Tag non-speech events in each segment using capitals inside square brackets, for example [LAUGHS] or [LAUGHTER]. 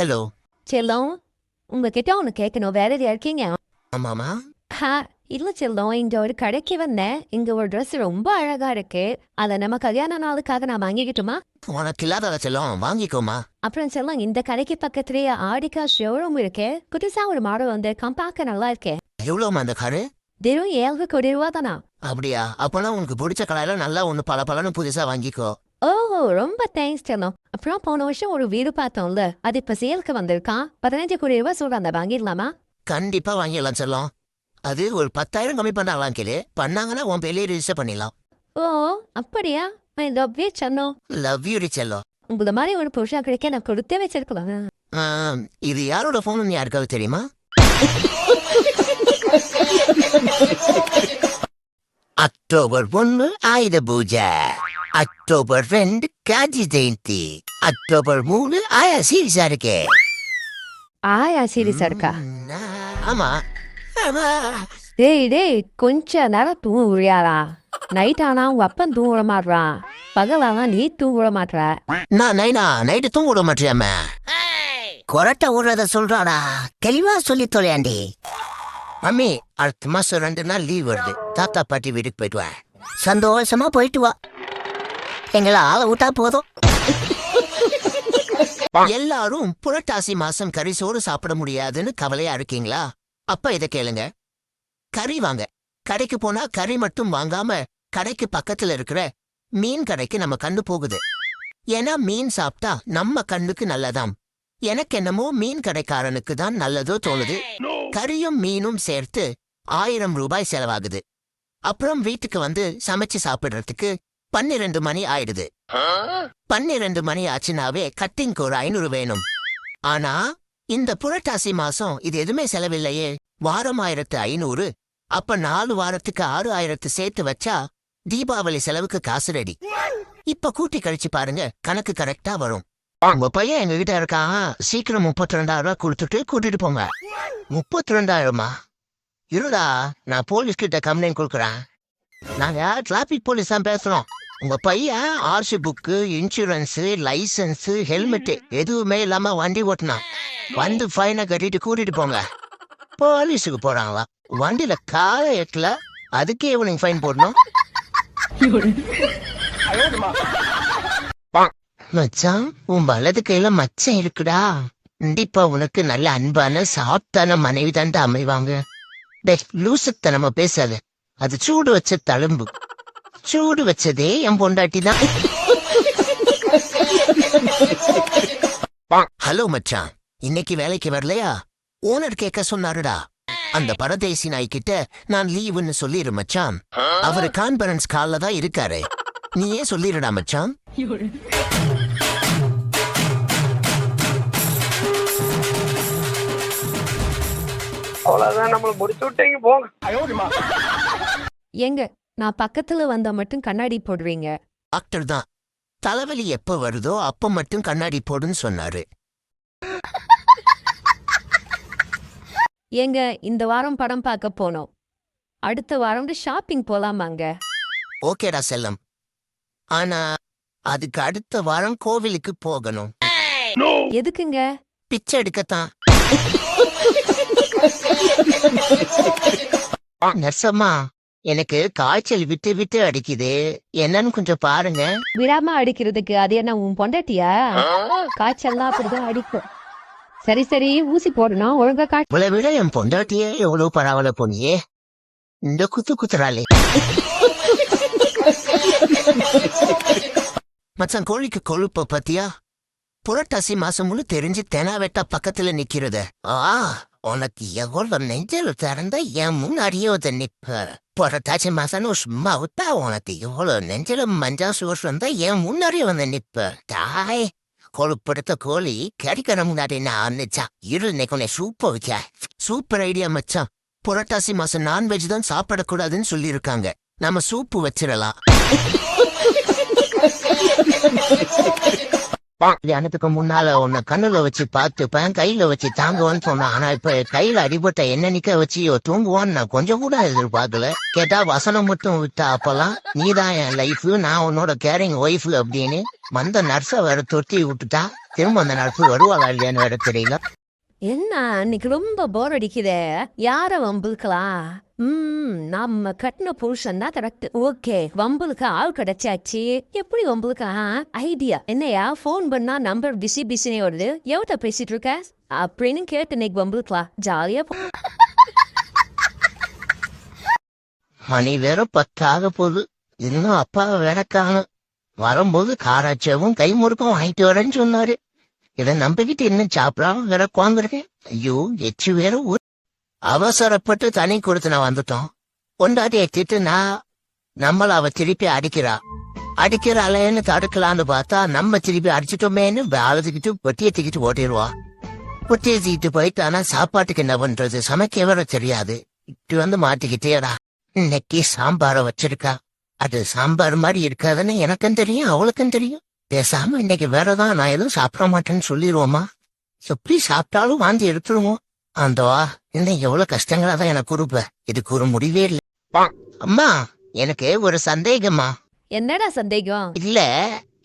Hello செல்லம் உங்ககிட்ட ஒன்று கேட்கணும் வேற எதையா இருக்கீங்க? ஆமாமா ஹா இல்ல செல்லம் இங்க ஒரு கடைக்கு வந்தேன். இங்க ஒரு Dress ரொம்ப அழகா இருக்கு. அத நம்ம கல்யாண நாளுக்காக நான் வாங்கிக்கிட்டுமா? உனக்கு இல்லாத செல்லம் வாங்கிக்கோமா அப்புறம் செல்லம் இந்த கடைக்கு பக்கத்துலயே ஆடிக்கா ஷோரூம் இருக்கு. புதுசா ஒரு மாடல் வந்து பார்க்க நல்லா இருக்கே. எவ்வளோமா அந்த காரு? வெறும் ஏழு கோடி ரூபா தானா அப்படியா? அப்போனா உனக்கு பிடிச்ச கடையில நல்லா ஒன்று பல பலன்னு புதுசா வாங்கிக்கோ. ஓ ரொம்ப தேங்க்ஸ் செல்லம் அப்புறம் போன வருஷம் ஒரு வீடு பார்த்தோம்ல. அது இப்ப சேலுக்கு வந்திருக்கான் பதினஞ்சு கோடி ரூபா சொல்றாங்க. வாங்கிடலாமா? கண்டிப்பா வாங்கிடலாம் செல்லம். அது ஒரு பத்தாயிரம் கம்மி பண்ணலாம் கேளு. பண்ணாங்கன்னா உன் பேர்லயே ரிஜிஸ்டர் பண்ணிடலாம். ஓ அப்படியா? ஐ லவ் யூ செல்லம் லவ் யூ செல்லம். உங்களை மாதிரி ஒரு புருஷா கிடைக்க நான் கொடுத்தே வச்சிருக்கலாம். ஆ, இது யாரோட ஃபோன் யாருக்காவது தெரியுமா? [LAUGHS] அக்டோபர் ஒன்று ஆயுத பூஜை. அக்டோபர் ரெண்டு காந்தி ஜெயந்தி. அக்டோபர் மூணு ஆயா சீரியஸா இருக்கே ஆயா சீரியஸா இருக்கா ஆமா. ஆமா. டேய் டேய் கொஞ்ச நேரம் தூங்க முடியாதா நைட் ஆனா உங்க அப்பன் தூங்க விட மாட்றான். பகலானா நீ தூங்க விட மாட்ற. நான் நைனா நைட்டு தூங்க விட மாட்டியாம? கொரட்டை விடுறத சொல்றாடா. தெளிவா சொல்லி தொலையாண்டி. மம்மி அடுத்த மாசம் ரெண்டு நாள் லீவ் வருது. தாத்தா பாட்டி வீட்டுக்கு போயிட்டு வா. சந்தோஷமா போயிட்டு வா. எங்களை ஆள விட்டா போதும். எல்லாரும் புரட்டாசி மாசம் கறி சோறு சாப்பிட முடியாதுன்னு கவலையா இருக்கீங்களா? அப்ப இத கேளுங்க. கறி வாங்க. கடைக்கு போனா கறி மட்டும் வாங்காம கடைக்கு பக்கத்துல இருக்கிற மீன் கடைக்கு நம்ம கண்ணு போகுது. ஏன்னா மீன் சாப்பிட்டா நம்ம கண்ணுக்கு நல்லதாம். எனக்கு என்னமோ மீன் கடைக்காரனுக்கு தான் நல்லதோ தோணுது. கறியும் மீனும் சேர்த்து ஆயிரம் ரூபாய் செலவாகுது. அப்புறம் வீட்டுக்கு வந்து சமைச்சு சாப்பிடுறதுக்கு பன்னிரண்டு மணி ஆயிடுது. பன்னிரண்டு மணி ஆச்சுனாவே கட்டிங்க்கு ஒரு ஐநூறு வேணும். ஆனா இந்த புரட்டாசி மாசம் இது எதுவுமே செலவில்லையே. வாரம் ஆயிரத்து ஐநூறு அப்ப நாலு வாரத்துக்கு ஆறு ஆயிரத்து சேர்த்து வச்சா தீபாவளி செலவுக்கு காசு ரெடி இப்ப கூட்டி கழிச்சு பாருங்க கணக்கு கரெக்டா வரும். உங்க பையன் எங்க கிட்ட இருக்கான். சீக்கிரம் முப்பத்தி ரெண்டாயிரம் ரூபாய் கொடுத்துட்டு கூட்டிட்டு போங்க. முப்பத்தி ரெண்டாயிரமா இருடா நான் போலீஸ் கிட்ட கம்ப்ளைண்ட் கொடுக்குறேன். நாங்க டிராபிக் போலீஸ் தான் பேசுறோம். உங்க பையன் RC book insurance license helmet எதுவுமே இல்லாம வண்டி ஓட்டினான். வந்து ஃபைனை கட்டிட்டு கூட்டிட்டு போங்க. போலீஸுக்கு போறாங்களா? வண்டியில கால எட்டல. அதுக்கே இவனுக்கு ஃபைன் போடணும். மச்சான் உன் வலது கையில மச்சம் இருக்குடா. கண்டிப்பா உனக்கு நல்ல அன்பான சாப்டான மனைவி தான்டா அமைவாங்க. டே லூசுத்தனமா பேசாத. அது சூடு வச்ச தழும்பு. சூடு வச்சதே என் பொண்டாட்டி தான். ஹலோ மச்சான் இன்னைக்கு வேலைக்கு வரலையா? ஓனர் கேட்க சொன்னாருடா. அந்த பரதேசி நாய்கிட்ட நான் லீவுன்னு சொல்லிரு மச்சான். அவரு கான்பரன்ஸ் கால்ல தான் இருக்காரு. நீயே சொல்லிருடா மச்சான். அவ்வளவுதான் நம்மள முடிச்சு விட்டீங்க போங்க. எங்க நான் பக்கத்துல வந்தா மட்டும் கண்ணாடி போடுவீங்க? டாக்டர் தான். தலைவலி எப்ப வருதோ அப்ப மட்டும் கண்ணாடி போடுன்னு சொன்னாரு. எங்க இந்த வாரம் படம் பார்க்க போனோம். அடுத்த வாரம் ஷாப்பிங் போலாமாங்க ஓகேடா செல்லம். ஆனா அதுக்கு அடுத்த வாரம் கோவிலுக்கு போகணும். எதுக்குங்க? பிச்சை எடுக்கத்தான். நர்சம்மா எனக்கு காய்ச்சல் விட்டு விட்டு அடிக்குது. என்னன்னு கொஞ்சம் பாருங்க. விடாம அடிக்கிறதுக்கு அது என்ன உன் பொண்டாட்டியா? காய்ச்சல்லாம் அப்படிதான் அடிக்கும். சரி சரி ஊசி போடணும். ஒழுங்கா காய்ச்சல் இவளை விட என் பொண்டாட்டியே எவ்வளவு பரவாயில்ல பொண்ணியே இந்த குத்து குத்துறாளே. மச்சான் கோழிக்கு கொழுப்ப பத்தியா? புரட்டாசி மாசம் முழு தெரிஞ்சு தெனாவெட்டா பக்கத்துல நிக்கிறது. ஆ. உனக்கு எவ்வளவு நெஞ்சல் திறந்தா என் முன்னாடியே வந்து நிப்ப புரட்டாசி மாசம்னு சும்மா விட்டா உனக்கு எவ்வளவு நெஞ்சல மஞ்சா சோறு வந்தா என் முன்னாடியே வந்து நிப்ப தாய் கொழுப்படுத்த கோழி கிடைக்கிற முன்னாடி நான் அன்னிச்சா இரு இன்னைக்கு உன்னை சூப்பர் வச்ச சூப்பர் ஐடியா மச்சான் புரட்டாசி மாசம் நான்வெஜ் தான் சாப்பிடக்கூடாதுன்னு சொல்லியிருக்காங்க நம்ம சூப்பு வச்சிடலாம் கல்யாணத்துக்கு முன்னால உன்னை கண்ணுல வச்சு பார்த்துப்பேன் கையில வச்சு தாங்குவான்னு சொன்னான். ஆனா இப்ப கையில அடிபட்ட என்ன நிக்க வச்சு தூங்குவான்னு நான் கொஞ்சம் கூட எதிர்பார்க்கல. கேட்டா வசனம் மட்டும் விட்டா அப்பெல்லாம் நீதான் என் லைஃப் நான் உன்னோட கேரிங் ஒய்ஃப் அப்படின்னு வந்த நர்ஸை வேற தொட்டி விட்டுட்டா. திரும்ப அந்த நர்ஸ் வருவாளா இல்லையான்னு வேற தெரியல. என்ன இன்னைக்கு ரொம்ப போர் அடிக்குதே. யார வம்புக்கலாம் ம் நம்ம கட்டின புருஷன் தான் கரெக்ட் ஓகே வம்புலுக்கு ஆள் கிடைச்சாச்சு. எப்படி வம்புலுக்கு ஐடியா என்னையா ஃபோன் பண்ணா நம்பர் பிஸி பிஸினே வருது. எவ்வளோ பேசிட்டு இருக்க? அப்படின்னு கேட்டு இன்னைக்கு வம்புலுக்கலாம் ஜாலியா போ மணி வேற பத்தாக போகுது. இன்னும் அப்பா வேற காணும். வரும்போது காராச்சவும் கை முறுக்கும் வாங்கிட்டு வரேன்னு சொன்னாரு. இதை நம்பிக்கிட்டு இன்னும் சாப்பிடாம வேற குவாந்துருக்கேன் ஐயோ எச்சு வேற ஊர் அவசரப்பட்டு தனி கொடுத்து நான் வந்துட்டோம். கொண்டாட்டி திட்டு நான் நம்மள அவ திருப்பி அடிக்கிறா. அடிக்கிறாளேன்னு தடுக்கலான்னு பார்த்தா நம்ம திருப்பி அடிச்சிட்டோமேன்னு அழுதுகிட்டு பொட்டியை தூக்கிட்டு ஓட்டிடுவா. பொட்டியை தூக்கிட்டு போயிட்டு ஆனா சாப்பாட்டுக்கு என்ன பண்றது? சமைக்க வேற தெரியாது. இப்படி வந்து மாட்டிக்கிட்டேடா இன்னைக்கு சாம்பார வச்சிருக்கா. அது சாம்பார் மாதிரி இருக்காதுன்னு எனக்கும் தெரியும் அவளுக்கும் தெரியும். பேசாம இன்னைக்கு வேறதான் நான் எதுவும் சாப்பிட மாட்டேன்னு சொல்லிடுவோமா எப்படி சாப்பிட்டாலும் வாந்தி எடுத்துருவோம். ஆண்டவா இன்னும் எவ்வளவு கஷ்டங்களா தான் எனக்கு கொடுப்ப இதுக்கு ஒரு முடிவே இல்லை. அம்மா எனக்கு ஒரு சந்தேகமா என்னடா சந்தேகம்? இல்ல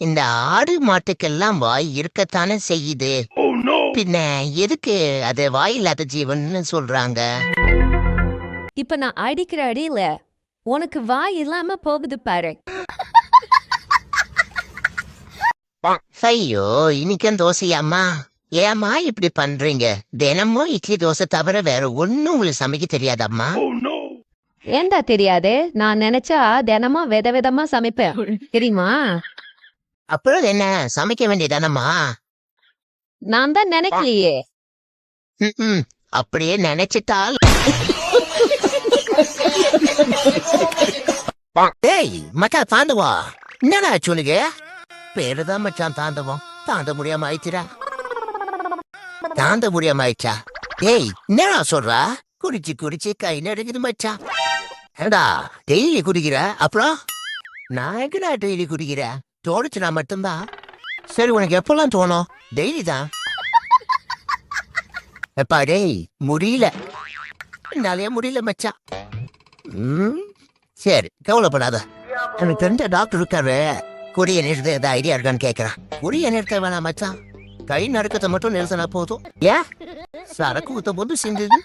இந்த ஆடு மாட்டுக்கெல்லாம் வாய் இருக்கத்தானே செய்யுது. பின்ன எதுக்கு அது வாய் இல்லாத ஜீவன்னு சொல்றாங்க? இப்ப நான் அடிக்கிற அடியில உனக்கு வாய் இல்லாம போகுது பாரு. ஐயோ இன்னைக்கும் தோசையாம்மா. ஏம்மா இப்படி பண்றீங்க? தினமும் இட்லி தோசை தவிர வேற ஒண்ணும் உங்களுக்கு சமைக்க தெரியாதம்மா? ஏண்டா தெரியாது? நான் நினைச்சா தினமும் வித விதமா சமைப்பேன். தெரியுமா? அப்புறம் என்ன? சமைக்க வேண்டியதானம்மா? நான் தான் நினைக்கலையே. ம்ம். அப்படியே நினைச்சிட்டால். டேய் மச்சான் தாண்டவா என்னடா சொல்லுங்க பேருதான் மச்சான் தாண்டவம். தாண்ட முடியாம ஆயிடுச்சுடா தாண்ட முடியாம ஆயிடுச்சா டேய் என்னடா சொல்றா? குடிச்சு குடிச்சு கை நடுக்குது மச்சான் ஏடா டெய்லி குடிக்கிற? அப்புறம்? நான் எங்கடா டெய்லி குடிக்கிற? தோணுச்சுனா மட்டும்தான் சரி உனக்கு எப்பெல்லாம் தோணும்? டெய்லி தான். எப்பா டேய் முடியல. என்னாலே முடியல மச்சான் ம், சரி கவலைப்படாத. எனக்கு தெரிஞ்ச டாக்டர் இருக்காரு. குடிய நிறுத்த ஏதாவது ஐடியா இருக்கான்னு கேட்கறான் குடிய நிறுத்த வேணாம் மச்சான். கை நடுக்கத்தை மட்டும் நிறுத்தினா போதும். ஏன் சரக்கு ஊத்த போது சிந்தது.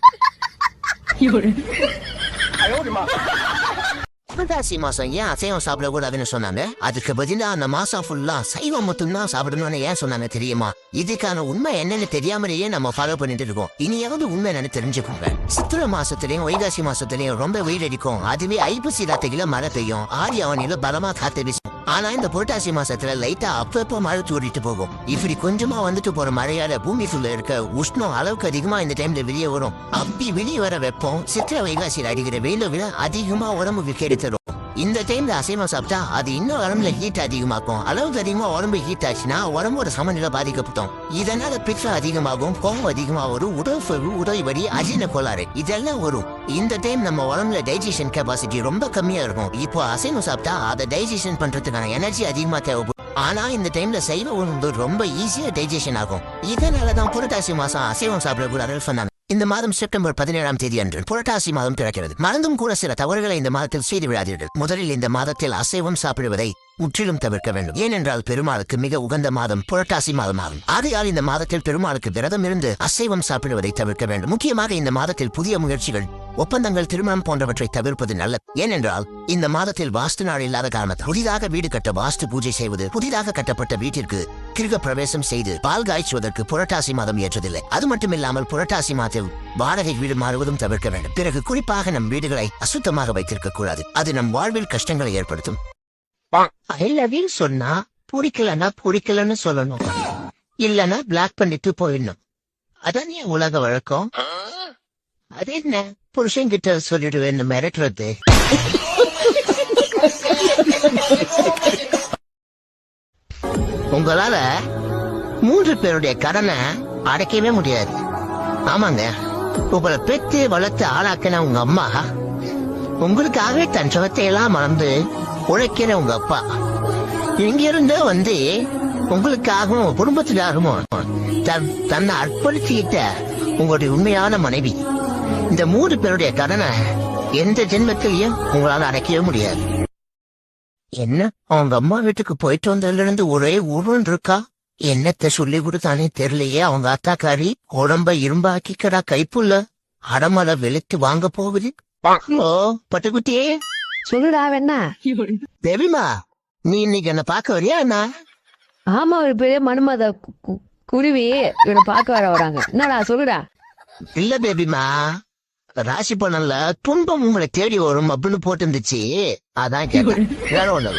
புரட்டாசி மாசம் ஏன் அசைவம் சாப்பிடக்கூடாதுன்னு சொன்னாங்க? அதுக்கு பதிலா அந்த மாசம் ஃபுல்லா சைவம் மட்டும்தான் சாப்பிடணும்னு ஏன் சொன்னாங்க தெரியுமா? இதுக்கான உண்மை என்னன்னு தெரியாமலேயே நம்ம ஃபாலோ பண்ணிட்டு இருக்கோம். இனியாவது உண்மை என்னன்னு தெரிஞ்சுக்கோங்க. சித்திரை மாசத்துலயும் வைகாசி மாசத்துலயும் ரொம்ப வெயில் அடிக்கும். அதுவே ஐப்பசி ராத்திரியில மழை பெய்யும். ஆடி அவனில பலமா காத்து வீசும். ஆனா இந்த புரட்டாசி மாசத்துல லைட்டா அப்பப்ப மழை தூரிட்டு போகும். இப்படி கொஞ்சமா வந்துட்டு போற மழையால பூமிக்குள்ள இருக்க உஷ்ணம் அளவுக்கு அதிகமா இந்த டைம்ல வெளியே வரும். அப்படி வெளியே வர வெப்பம் சித்திரை வைகாசியில் அடிக்கிற வெயில விட அதிகமா உடம்புக்கு கெடுத்துரும் இந்த டைம்ல அசைவம் சாப்பிட்டா அது இன்னும் உடம்புல ஹீட் அதிகமாக்கும். அளவுக்கு அதிகமா உடம்பு ஹீட் ஆச்சுன்னா உடம்போட சமநிலை பாதிக்கப்பட்டோம் இதனால பிற்ற அதிகமாகும் கோவம் அதிகமா வரும் உடல் உடல் வரி அஜீன கோளாறு இதெல்லாம் வரும். இந்த டைம் நம்ம உடம்புல டைஜஷன் கெப்பாசிட்டி ரொம்ப கம்மியா இருக்கும். இப்போ அசைவம் சாப்பிட்டா அதை டைஜஷன் பண்றதுக்கான எனர்ஜி அதிகமா தேவைப்படும். ஆனா இந்த டைம்ல சைவ உணவு ரொம்ப ஈஸியா டைஜஷன் ஆகும். இதனாலதான் புரட்டாசி மாசம் அசைவம் சாப்பிடக்கூடாதுன்னு சொன்னாங்க. இந்த மாதம் செப்டம்பர் பதினேழாம் தேதி அன்று புரட்டாசி மாதம் பிறக்கிறது. மறந்தும் கூட சில தவறுகளை இந்த மாதத்தில் செய்து விடாதீர்கள் முதலில் இந்த மாதத்தில் அசைவம் சாப்பிடுவதை முற்றிலும் தவிர்க்க வேண்டும். ஏனென்றால் பெருமாளுக்கு மிக உகந்த மாதம் புரட்டாசி மாதமாகும். ஆகையால் இந்த மாதத்தில் பெருமாளுக்கு விரதம் இருந்து அசைவம் சாப்பிடுவதை தவிர்க்க வேண்டும். முக்கியமாக இந்த மாதத்தில் புதிய முயற்சிகள் ஒப்பந்தங்கள் திருமணம் போன்றவற்றை தவிர்ப்பது நல்லது. ஏனென்றால் இந்த மாதத்தில் வாஸ்து நாள் இல்லாத காரணத்தால் புதிதாக வீடு கட்ட வாஸ்து பூஜை செய்வது புதிதாக கட்டப்பட்ட வீட்டிற்கு கிருக பிரவேசம் செய்து பால் காய்ச்சுவதற்கு புரட்டாசி மாதம் ஏற்றதில்லை. அது மட்டுமில்லாமல் புரட்டாசி மாதத்தில் வாடகை வீடு மாறுவதும் தவிர்க்க வேண்டும். பிறகு குறிப்பாக நம் வீடுகளை அசுத்தமாக வைத்திருக்க கூடாது. அது நம் வாழ்வில் கஷ்டங்களை ஏற்படுத்தும். ஐ சொன்னா பிடிக்கலன்னா பிடிக்கலன்னு சொல்லணும். இல்லனா பிளாக் பண்ணிட்டு போயிடணும். அதான் உலக வழக்கம்? அது என்ன புருஷன்கிட்ட சொல்லிடுவேன் சொல்லிடுவேன் மிரட்டுறது. உங்களால மூன்று பேருடைய கடனை அடைக்கவே முடியாது. ஆமாங்க. உங்களை பெற்று வளர்த்து ஆளாக்கின உங்க அம்மா உங்களுக்காகவே தன் சுகத்தை எல்லாம் மறந்து உழைக்கிற உங்க அப்பா. இங்கிருந்து வந்து உங்களுக்காகவும் குடும்பத்துக்காகவும் தன் தன்னை அர்ப்பணிச்சுக்கிட்ட உங்களுடைய உண்மையான மனைவி. இந்த மூன்று பேருடைய கடனை எந்த ஜென்மத்திலையும் உங்களால அடைக்கவே முடியாது. என்ன? அவங்க அம்மா வீட்டுக்கு போயிட்டு வந்ததுல இருந்து ஒரே உருன்னு இருக்கா? என்னத்த சொல்லி கொடுத்தானே தெரியலையே அவங்க அத்தாக்காரி உடம்ப இரும்பாக்கிக்கடா கைப்புள்ள அடமலை வெளுத்து வாங்க போகுது. ஹலோ பட்டுக்குட்டியே. சொல்லுடா வேணா. தேவிமா நீ இன்னைக்கு என்ன பார்க்க வரியா என்ன? ஆமா ஒரு பெரிய மனுமத குருவி இவனை பார்க்க வர வராங்க. என்னடா சொல்லுடா. இல்ல பேபிமா ராசி பலன்ல துன்பம் உங்களை தேடி வரும் அப்படின்னு போட்டு இருந்துச்சு அதான் கேட்டேன். வேற ஒண்ணு